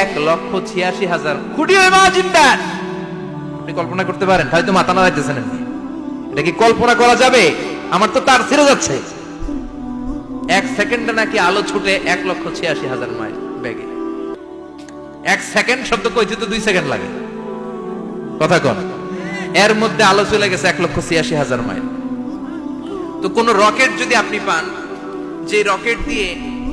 এক লক্ষ ছিয়াশি হাজার কোটি দ্যাট আপনি কল্পনা করতে পারেন, হয়তো মাথা না এমনি। এটা কি কল্পনা করা যাবে? আমার তো তার ছেড়ে যাচ্ছে। এক সেকেন্ডে নাকি আলো ছুটে এক লক্ষ ছিয়াশি হাজার মাইল বেগে। এক সেকেন্ড শব্দ কইতে তো দুই সেকেন্ড লাগে। কথা কন, এর মধ্যে আলো চলে গেছে এক লক্ষ ছিয়াশি হাজার মাইল। তো কোন রকেট যদি আপনি পান, যে রকেট দিয়ে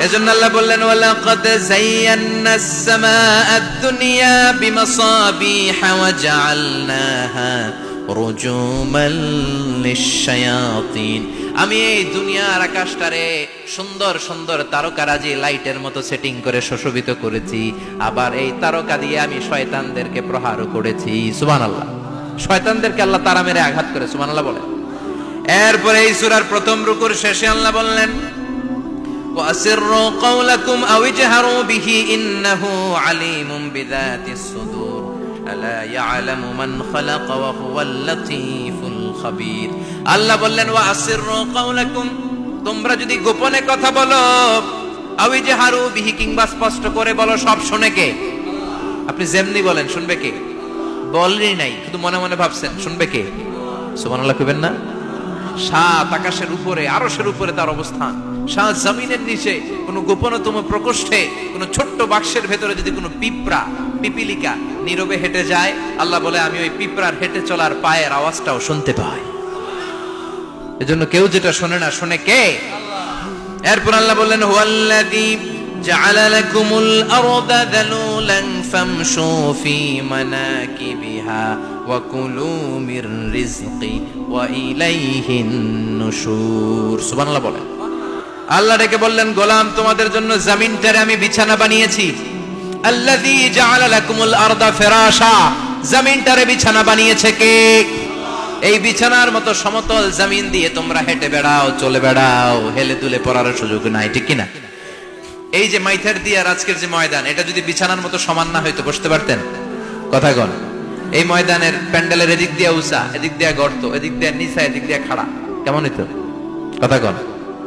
এজন্য আল্লাহ বললেন, ওয়ালাকাদ যায়্যানাস সামাআদ দুনিয়া বিমাসাবিহা ওয়া জাআলনাহা রুজুমান লিশ-শায়াতিন। আমি এই দুনিয়ার আকাশটারে সুন্দর সুন্দর তারকারাজি লাইটের মতো সেটিং করে সুশোভিত করেছি। আবার এই তারকা দিয়ে আমি শয়তানদেরকে প্রহারও করেছি। সুবহানাল্লাহ। শয়তানদেরকে আল্লাহ তারা মেরে আঘাত করে, সুবহানাল্লাহ বলে। এরপরে এই সূরার প্রথম রুকুর শেষে আল্লাহ বললেন وأسروا قولكم أو اجهروا به إنه عليم بذات الصدور ألا يعلم من خلق وهو اللطيف الخبير আল্লাহ বললেন وأسروا قولكم তোমরা যদি গোপনে কথা বলো আও ইজহারু বিহি কিংবা স্পষ্ট করে বলো সব শুনে কে আপনি যেমনি বলেন শুনবে কে বলেনই নাই শুধু মনে মনে ভাবছেন শুনবে কে সুবহানাল্লাহ কইবেন না সাত আকাশের উপরে আরশের উপরে তার অবস্থান সাত জমিনের নিচে কোনো গোপনতম প্রকোষ্ঠে কোনো ছোট্ট বাক্সের ভেতরে যদি কোনো পিঁপড়া পিপিলিকা নীরবে হেঁটে যায় আল্লাহ বলে আমি ওই পিঁপড়ার হেঁটে চলার পায়ের আওয়াজটাও শুনতে পাই এজন্য কেউ যেটা শোনে না শুনে কে এরপর আল্লাহ বললেন হুয়াল্লাযী جعل لكم الأرض ذلولا فامشوا في مناكبها وكلوا من رزقه وإليه النشور سبحان الله বলেন আল্লাহ ডেকে বললেন, গোলাম, তোমাদের জন্য জমিনটারে আমি বিছানা বানিয়েছি। আল্লাযী জাআলা লাকুমুল আরদা ফিরাশা। জমিনটারে বিছানা বানিয়েছে কে? এই বিছানার মতো সমতল জমিন দিয়ে তোমরা হেঁটে বেড়াও, চলে বেড়াও, হেলে দুলে পড়ার সুযোগ নাই, ঠিক কিনা? এই যে মাইথার দিয়ার আজকের যে ময়দান, এটা যদি বিছানার মতো সমান না হয়তো বসতে পারতেন? কথা কন। এই ময়দানের প্যান্ডেলের এদিক দিয়া উঁচা, এদিক দিয়া গর্ত, এদিক দিয়া নিচা, এদিক দিয়া খাড়া। কেমন হইতো? কথা কন।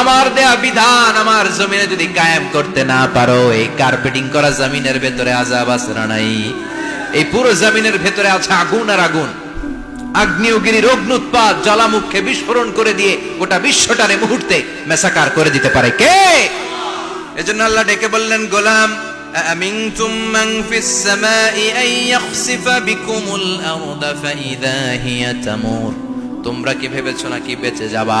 আমার দেয়া বিধান আমার জমিনে যদি কায়েম করতে না পারো এই কার্পেটিং করা জমিনের ভেতরে আজাব আছে না নাই এই পুরো জমিনের ভেতরে আছে আগুন আর আগুন আগ্নেয়গিরির অগ্নুৎপাত জ্বালামুখে বিস্ফোরণ করে দিয়ে গোটা বিশ্বটারে মুহূর্তে মেসাকার করে দিতে পারে কে এজন্য আল্লাহ ডেকে বললেন গোলাম أأمنتم من في السماء أن يخسف بكم الأرض فإذا هي تمور তোমরা কি ভেবেছো নাকি বেঁচে যাবা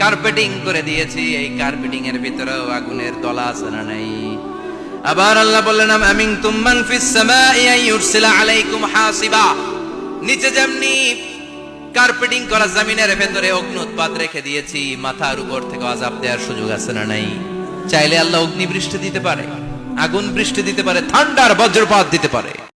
কার্পেটিং করে দিয়েছি, এই কার্পেটিং এর ভিতরেও আগুনের দলা আছে না নাই? আবার আল্লাহ বললেন আমিন তুমান ফিস সামাই ইউরসিলা আলাইকুম হাসিবা। নিচে যেমনি কার্পেটিং করা জমিনের ভেতরে অগ্নুৎপাত রেখে দিয়েছি, মাথার উপর থেকে আজাব দেওয়ার সুযোগ আছে না নাই? চাইলে আল্লাহ অগ্নি বৃষ্টি দিতে পারে, আগুন বৃষ্টি দিতে পারে, ঠান্ডার বজ্রপাত দিতে পারে।